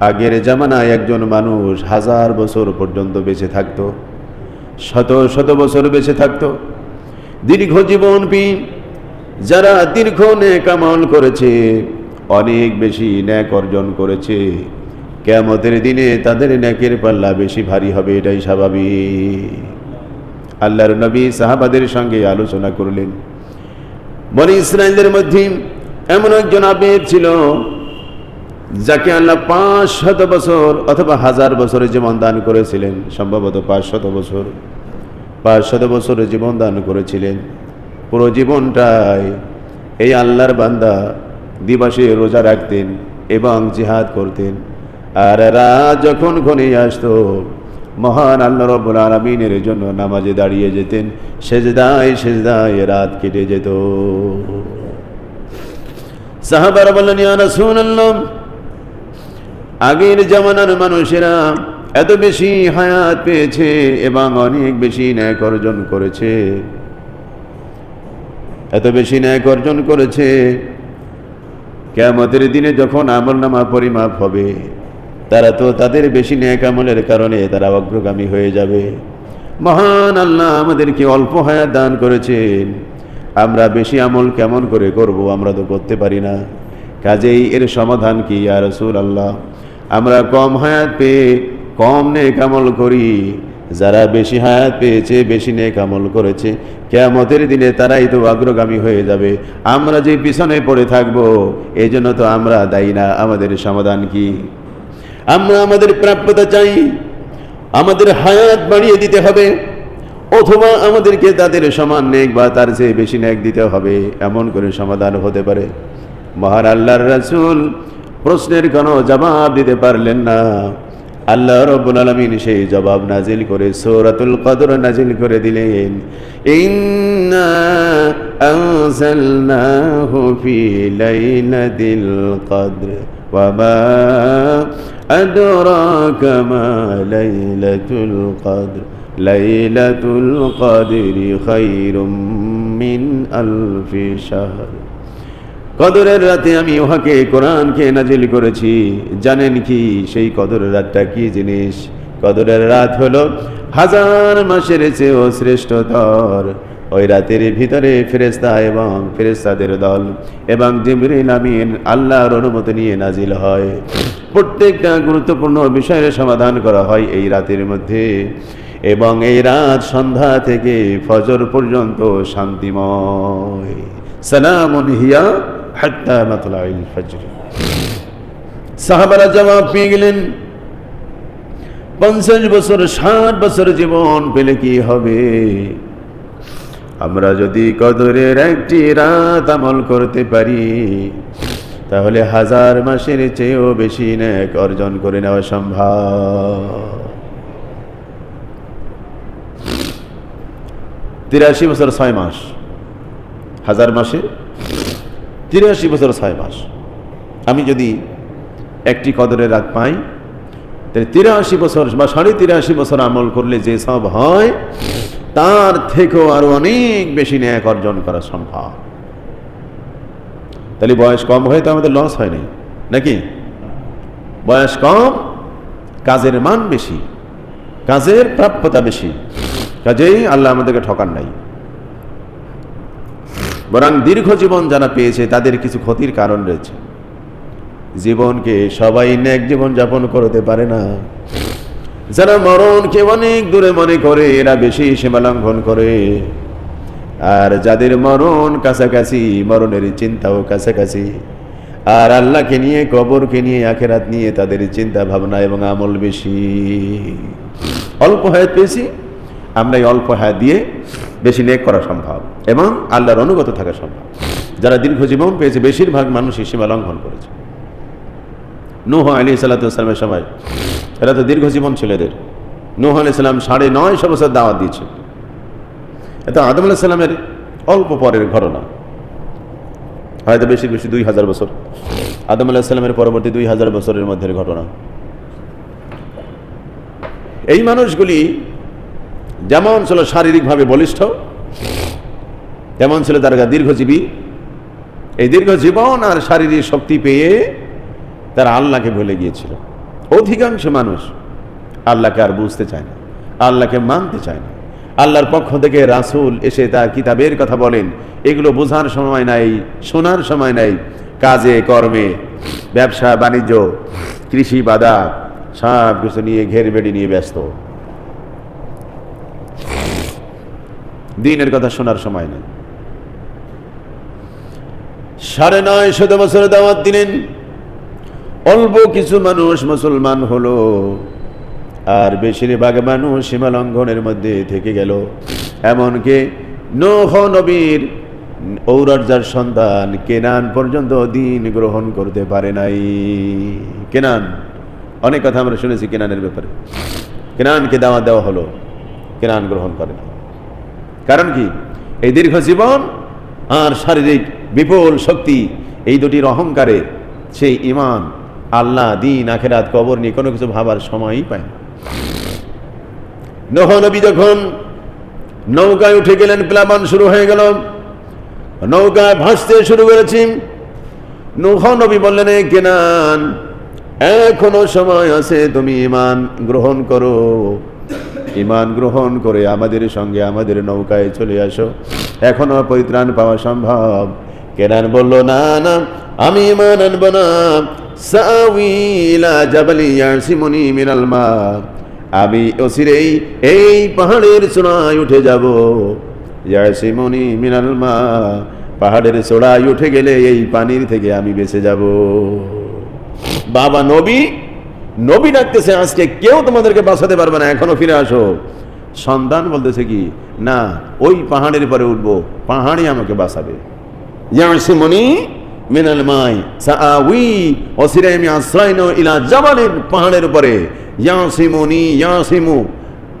আগের জামানায় একজন মানুষ হাজার বছর পর্যন্ত বেঁচে থাকতো, শত শত বছর বেঁচে থাকতো। দীর্ঘ জীবন পি যারা দীর্ঘ ন্যাক আমল করেছে, অনেক বেশি ন্যাক অর্জন করেছে। কেমতের দিনে তাদের ন্যাকের পাল্লা বেশি ভারী হবে, এটাই স্বাভাবিক। আল্লাহর নবী সাহাবাদের সঙ্গে আলোচনা করলেন। বনি ইসরায়েলদের মধ্যে এমন একজন আবেদ ছিল যাকে আল্লাহ পাঁচ শত বছর অথবা হাজার বছরের জীবন দান করেছিলেন, সম্ভবত পাঁচ শত বছর। পাঁচ শত বছরের জীবন দান করেছিলেন। পুরো জীবনটাই এই আল্লাহর বান্দা দিবসে রোজা রাখতেন এবং জিহাদ করতেন। আর রাত যখন ঘনে আসতো, মহান আল্লাহ রব্বুল আলমিনের জন্য নামাজে দাঁড়িয়ে যেতেন। সেজদায় সেজদায় রাত কেটে যেত। সাহাবার বললেন, ইয়া রাসূলুল্লাহ আগের জামানার মানুষেরা এত বেশি হায়াত পেয়েছে এবং অনেক বেশি ন্যায় অর্জন করেছে। এত বেশি ন্যায় অর্জন করেছে। কেমতের দিনে যখন আমল নামা পরিমাপ হবে, তারা তো তাদের বেশি ন্যাক আমলের কারণে তারা অগ্রগামী হয়ে যাবে। মহান আল্লাহ আমাদেরকে অল্প হায়াত দান করেছেন। আমরা বেশি আমল কেমন করে করব আমরা তো করতে পারি না। কাজেই এর সমাধান কি আর রসুল আল্লাহ আমরা কম হায়াত পেয়ে কম নেক আমল করি। যারা বেশি হায়াত পেয়েছে, বেশি নেক আমল করেছে, কেয়ামতের দিনে তারাই তো অগ্রগামী হয়ে যাবে। আমরা যে পিছনে পড়ে থাকব এই জন্য তো আমরা দায়ী না। আমাদের সমাধান কি? আমরা আমাদের প্রাপ্যতা চাই, আমাদের হায়াত বাড়িয়ে দিতে হবে, অথবা আমাদেরকে তাদের সমান নেক বা তার চেয়ে বেশি নেক দিতে হবে। এমন করে সমাধান হতে পারে। মহান আল্লাহর রাসূল প্রশ্নের কোনো জবাব দিতে পারলেন না। আল্লাহ রব্বুল আলমিন সেই জবাব নাজিল করে, সৌরাতুল কদর নাজিল করে দিলেন। লাইলাতিল কদর, ওয়া মা আদরাকা মা লাইলাতুল কদর। লাইলাতুল কদরি খায়রুম মিন আলফি শাহর। কদরের রাতে আমি উহাকে কোরআনকে নাজিল করেছি। জানেন কি সেই কদরের রাতটা কি জিনিস? কদরের রাত হলো হাজার মাসের চেয়েও শ্রেষ্ঠতর। ওই রাতের ভিতরে ফেরেস্তা এবং ফেরেস্তাদের দল এবং জিবরিল আমিন আল্লাহর অনুমতি নিয়ে নাজিল হয়। প্রত্যেকটা গুরুত্বপূর্ণ বিষয়ের সমাধান করা হয় এই রাতের মধ্যে। এবং এই রাত সন্ধ্যা থেকে ফজর পর্যন্ত শান্তিময়। সালামুন হিয়া সাহাবারা জবাব পেয়ে গেলেন, পঞ্চাশ বছর, ষাট বছর জীবন পেলে কি হবে? আমরা যদি কদরের একটি রাত আমল করতে পারি, তাহলে হাজার মাসের চেয়েও বেশি ন্যাক অর্জন করে নেওয়া সম্ভব। তিরাশি বছর ছয় মাস, হাজার মাসে তিরাশি বছর ছয় মাস। আমি যদি একটি কদরের রাত পাই, তাহলে তিরাশি বছর বা সাড়ে তিরাশি বছর আমল করলে যে সব হয়, তার থেকেও আরও অনেক বেশি ন্যাক অর্জন করা সম্ভব। তাহলে বয়স কম হয়ে তো আমাদের লস হয়নি, নাকি? বয়স কম, কাজের মান বেশি, কাজের প্রাপ্যতা বেশি, কাজেই আল্লাহ আমাদেরকে ঠকান নাই। বরং দীর্ঘ জীবন যারা পেয়েছে, তাদের কিছু ক্ষতির কারণ রয়েছে। জীবনকে সবাই ন্যাক জীবন যাপন করতে পারে না। যারা মরণকে অনেক দূরে মনে করে, এরা বেশি সীমালঙ্ঘন করে। আর যাদের মরণ কাছাকাছি, মরণের চিন্তাও কাছাকাছি। আর আল্লাহকে নিয়ে, কবরকে নিয়ে, আখেরাত নিয়ে তাদের চিন্তা ভাবনা এবং আমল বেশি। অল্প হায়াত পেয়েছি আমরা এই অল্প হায়াত দিয়ে বেশি নেক করা সম্ভব এবং আল্লাহর অনুগত থাকা সম্ভব। যারা দীর্ঘ জীবন পেয়েছে, বেশিরভাগ মানুষ সীমা লঙ্ঘন করেছে। নুহ আলী সাল্লাতামের সময়, এরা তো দীর্ঘ জীবন ছিল এদের। নুহ আলি সাল্লাম সাড়ে নয়শো বছর দাওয়াত দিয়েছে। এটা আদম আলাহ সাল্লামের অল্প পরের ঘটনা। হয়তো বেশি বেশি দুই হাজার বছর। আদম আলাহ সাল্লামের পরবর্তী দুই হাজার বছরের মধ্যের ঘটনা। এই মানুষগুলি যেমন ছিল শারীরিকভাবে বলিষ্ঠ, তেমন ছিল তার দীর্ঘজীবী। এই দীর্ঘ জীবন আর শারীরিক শক্তি পেয়ে তারা আল্লাহকে ভুলে গিয়েছিল। অধিকাংশ মানুষ আল্লাহকে আর বুঝতে চায় না, আল্লাহকে মানতে চায় না। আল্লাহর পক্ষ থেকে রাসূল এসে তার কিতাবের কথা বলেন, এগুলো বোঝার সময় নাই, শোনার সময় নাই। কাজে, কর্মে, ব্যবসা, বাণিজ্য, কৃষি বাদা সব কিছু নিয়ে ঘের বেড়ি নিয়ে ব্যস্ত। দিনের কথা শোনার সময় নেই। সাড়ে নয় শত বছর দাওয়াত দিলেন। অল্প কিছু মানুষ মুসলমান হলো। আর বেশিরভাগ মানুষ সীমা লঙ্ঘনের মধ্যে থেকে গেল। এমনকি নোহ নবীর ঔরাজার সন্তান কেনান পর্যন্ত দিন গ্রহণ করতে পারে নাই। কেনান, অনেক কথা আমরা শুনেছি কেনানের ব্যাপারে। কেনানকে দাওয়াত দেওয়া হলো, কেনান গ্রহণ করে না কারণ কি? এই দীর্ঘ জীবন আর শারীরিক বিপুল শক্তি, এই দুটির অহংকারে সেই ইমান আল্লাহ দিন আখেরাত কবর নিয়ে কোনো কিছু ভাবার সময়ই পায় না। নহ নবী যখন নৌকায় উঠে গেলেন, প্লাবন শুরু হয়ে গেল। নৌকায় ভাসতে শুরু করেছি। নৌহ নবী বললেন, "এ কেনান এখনও সময় আছে তুমি ইমান গ্রহণ করো। ইমান গ্রহণ করে আমাদের সঙ্গে আমাদের নৌকায় চলে আসো। এখনও পরিত্রাণ পাওয়া সম্ভব। কেনান বলল, না না, আমি ইমান আনব না। মা। আমি অচিরেই এই পাহাড়ের চূড়ায় উঠে যাব। ইয়াসিমুনি মিনাল মা। পাহাড়ের চূড়ায় উঠে গেলে এই পানির থেকে আমি বেঁচে যাব। বাবা নবী নবী ডাকতেছে, আজকে কেউ তোমাদেরকে বাঁচাতে পারবে না, এখনও ফিরে আসো। সন্তান বলতেছে কি, না, ওই পাহাড়ের পরে উঠবো, পাহাড়ই আমাকে বাঁচাবে। ইয়াসিমনি মিনাল মাই সাআউই অসিরে আমি পাহাড়ের উপরে। ইয়াসিমনি ইয়াসিমু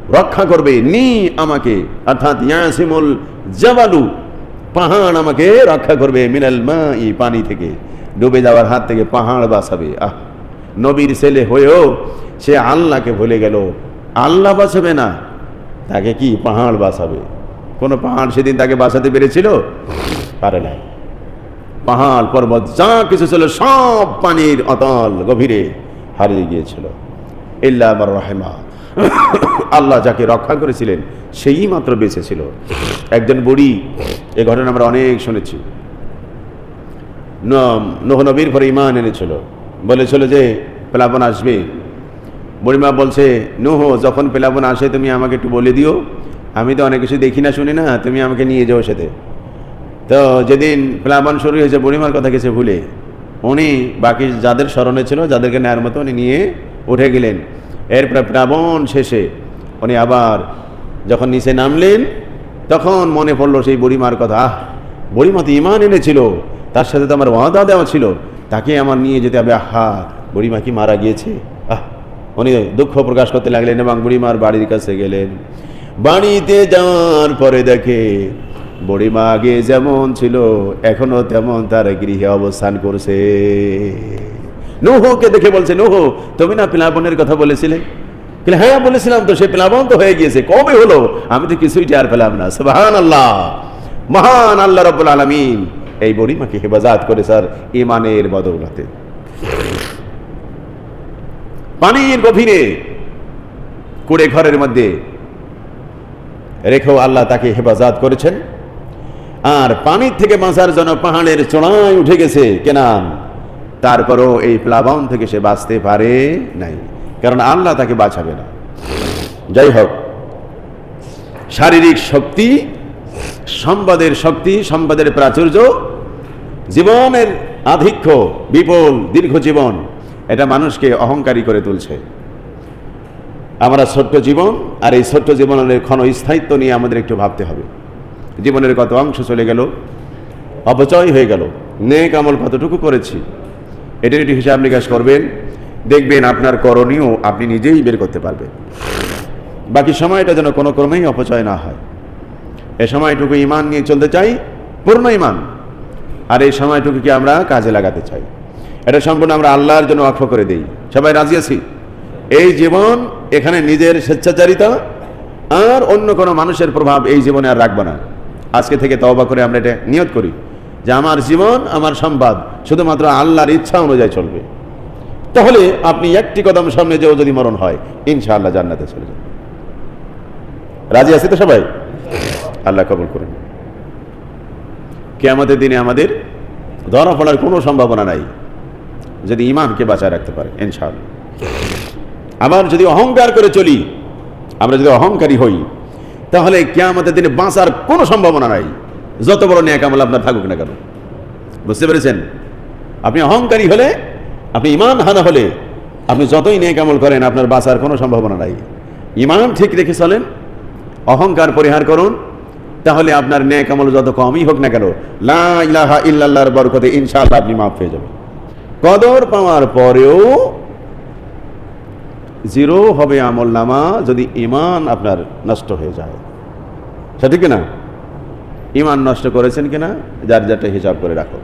রক্ষা করবে, নি আমাকে। অর্থাৎ ইয়াসিমুল জাবালু, পাহাড় আমাকে রক্ষা করবে মিনাল মাই পানি থেকে। ডুবে যাওয়ার হাত থেকে পাহাড় বাঁচাবে। আহ! নবীর ছেলে হয়েও সে আল্লাহকে ভুলে গেল। আল্লাহ বাঁচাবে না, তাকে কি পাহাড় বাঁচাবে? কোনো পাহাড় সেদিন তাকে বাঁচাতে পেরেছিল? পারে না পাহাড় পর্বত যা কিছু ছিল সব পানির অতল গভীরে হারিয়ে গিয়েছিল। ইল্লা রহেমা। আল্লাহ যাকে রক্ষা করেছিলেন, সেই মাত্র বেঁচে ছিল। একজন বুড়ি, এ ঘটনা আমরা অনেক শুনেছি। নবীর পরে ইমান এনেছিল। বলেছিল যে, প্লাবন আসবে। বুড়িমা বলছে, নোহ, যখন প্লাবন আসে, তুমি আমাকে একটু বলে দিও। আমি তো অনেক কিছু দেখি না, শুনি না, তুমি আমাকে নিয়ে যাও সাথে। তো যেদিন প্লাবন শুরু হয়েছে, বুড়িমার কথা গেছে ভুলে, উনি বাকি যাদের স্মরণে ছিল, যাদেরকে নেয়ার মতো উনি নিয়ে উঠে গেলেন। এরপরে প্লাবন শেষে উনি আবার যখন নিচে নামলেন, তখন মনে পড়ল সেই বুড়িমার কথা, আহ, বুড়িমা তো ইমান এনেছিল, তার সাথে তো আমার ওয়াদা দেওয়া ছিল। তাকে আমার নিয়ে যেতে হবে। আহা বুড়িমা কি মারা গিয়েছে? আহ উনি দুঃখ প্রকাশ করতে লাগলেন এবং বুড়িমার বাড়ির কাছে গেলেন। বাড়িতে যাওয়ার পরে দেখে বুড়িমা আগে যেমন ছিল এখনও তেমন তার গৃহে অবস্থান করছে। নুহকে দেখে বলছে নুহ তুমি না প্লাবনের কথা বলেছিলে? বলে, হ্যাঁ বলেছিলাম তো সে প্লাবন তো হয়ে গিয়েছে কবে হলো? আমি তো কিছুই টের পেলাম না। সুবহান আল্লাহ মহান আল্লাহ রব্বুল আলমিন। এই বুড়িমাকে হেফাজত করে, স্যার ইমানের বদৌলতে। পানির গভীরে, কুড়ে ঘরের মধ্যে রেখেও আল্লাহ তাকে হেফাজত করেছেন। আর পানির থেকে বাঁচার জন্য পাহাড়ের চড়ায় উঠে গেছে কেনান তারপরও এই প্লাবন থেকে সে বাঁচতে পারে নাই, কারণ আল্লাহ তাকে বাঁচাবে না। যাই হোক, শারীরিক শক্তি সম্বাদের শক্তি, সম্বাদের প্রাচুর্য, জীবনের আধিক্য, বিপুল, দীর্ঘ জীবন, এটা মানুষকে অহংকারী করে তুলছে। আমরা ছোট্ট জীবন, আর এই ছোট্ট জীবনের ক্ষণ স্থায়িত্ব নিয়ে আমাদের একটু ভাবতে হবে। জীবনের কত অংশ চলে গেল, অপচয় হয়ে গেল, নেক আমল কতটুকু করেছি, এটার একটু হিসাব নিকাশ করবেন, দেখবেন আপনার করণীয় আপনি নিজেই বের করতে পারবেন। বাকি সময়টা যেন কোনো ক্রমেই অপচয় না হয়। এ সময়টুকু ইমান নিয়ে চলতে চাই, পূর্ণ ইমান আর এই সময়টুকুকে আমরা কাজে লাগাতে চাই। এটা সম্পূর্ণ আমরা আল্লাহর জন্য অক্ষ করে দিই। সবাই রাজি আছি? এই জীবন এখানে নিজের স্বেচ্ছাচারিতা, আর অন্য কোনো মানুষের প্রভাব এই জীবনে আর রাখব না। আজকে থেকে তওবা করে আমরা এটা নিয়ত করি যে আমার জীবন, আমার সম্বাদ শুধুমাত্র আল্লাহর ইচ্ছা অনুযায়ী চলবে। তাহলে আপনি একটি কদম সামনে যেও যদি মরণ হয়, ইনশাআল্লাহ জান্নাতে চলে যাবেন রাজি আছে তো সবাই? আল্লাহ কবুল করেন। কেয়ামতের দিনে আমাদের ধরা পড়ার কোনো সম্ভাবনা নাই, যদি ইমানকে বাঁচায় রাখতে পারে, ইনশাআল্লাহ। আবার যদি অহংকার করে চলি, আমরা যদি অহংকারী হই, তাহলে কেয়ামতের দিনে বাঁচার কোনো সম্ভাবনা নাই। যত বড় ন্যাক আমল আপনার থাকুক না কেন। বুঝতে পেরেছেন? আপনি অহংকারী হলে, আপনি ইমান হানা হলে, আপনি যতই নেক আমল করেন, আপনার বাঁচার কোনো সম্ভাবনা নাই। ইমান ঠিক রেখে চলেন, অহংকার পরিহার করুন তাহলে আপনার ন্যায় কামল যত কমই হোক না কেন, লা ইলাহা ইল্লাল্লাহর বরকতে ইনশাআল্লাহ আপনি মাফ হয়ে যাবেন। কদর পাওয়ার পরেও জিরো হবে আমল নামা যদি ইমান আপনার নষ্ট হয়ে যায়। সঠিক না? ইমান নষ্ট করেছেন কিনা যার যারটা হিসাব করে রাখো।